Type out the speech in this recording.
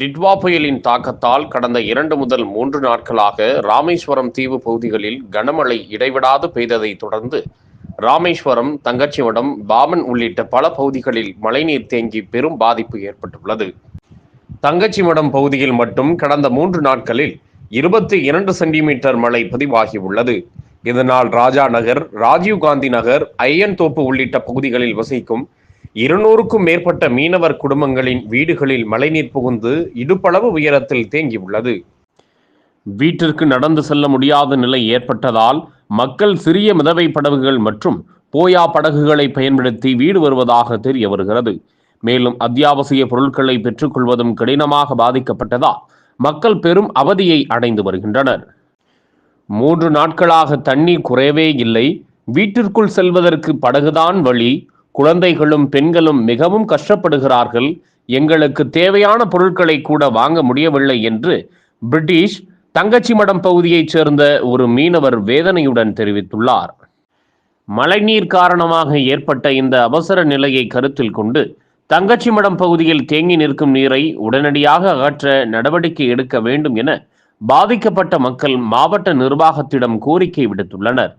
டிட்வா புயலின் தாக்கத்தால் கடந்த இரண்டு முதல் மூன்று நாட்களாக ராமேஸ்வரம் தீவு பகுதிகளில் கனமழை இடைவிடாது பெய்ததை தொடர்ந்து ராமேஸ்வரம் தங்கச்சிவடம் பாமன் உள்ளிட்ட பல பகுதிகளில் மழைநீர் தேங்கி பெரும் பாதிப்பு ஏற்பட்டுள்ளது. தங்கச்சிமடம் பகுதியில் மட்டும் கடந்த மூன்று நாட்களில் இருபத்தி இரண்டு சென்டிமீட்டர் மழை பதிவாகியுள்ளது. இதனால் ராஜா நகர் ராஜீவ்காந்தி நகர் ஐயன்தோப்பு உள்ளிட்ட பகுதிகளில் வசிக்கும் இருநூறுக்கும் மேற்பட்ட மீனவர் குடும்பங்களின் வீடுகளில் மழைநீர் புகுந்து இடுப்பளவு உயரத்தில் தேங்கியுள்ளது. வீட்டிற்கு நடந்து செல்ல முடியாத நிலை ஏற்பட்டதால் மக்கள் சிறிய மிதவை படகுகள் மற்றும் போயா படகுகளை பயன்படுத்தி வீடு வருவதாக தெரிய வருகிறது. மேலும் அத்தியாவசிய பொருட்களை பெற்றுக்கொள்வதும் கடினமாக பாதிக்கப்பட்டதால் மக்கள் பெரும் அவதியை அடைந்து வருகின்றனர். மூன்று நாட்களாக தண்ணீர் குறையவே இல்லை. வீட்டிற்குள் செல்வதற்கு படகுதான் வழி. குழந்தைகளும் பெண்களும் மிகவும் கஷ்டப்படுகிறார்கள். எங்களுக்கு தேவையான பொருட்களை கூட வாங்க முடியவில்லை என்று பிரிட்டிஷ் தங்கச்சிமடம் பகுதியைச் சேர்ந்த ஒரு மீனவர் வேதனையுடன் தெரிவித்துள்ளார். மழைநீர் காரணமாக ஏற்பட்ட இந்த அவசர நிலையை கருத்தில் கொண்டு தங்கச்சிமடம் பகுதியில் தேங்கி நிற்கும் நீரை உடனடியாக அகற்ற நடவடிக்கை எடுக்க வேண்டும் என பாதிக்கப்பட்ட மக்கள் மாவட்ட நிர்வாகத்திடம் கோரிக்கை விடுத்துள்ளனர்.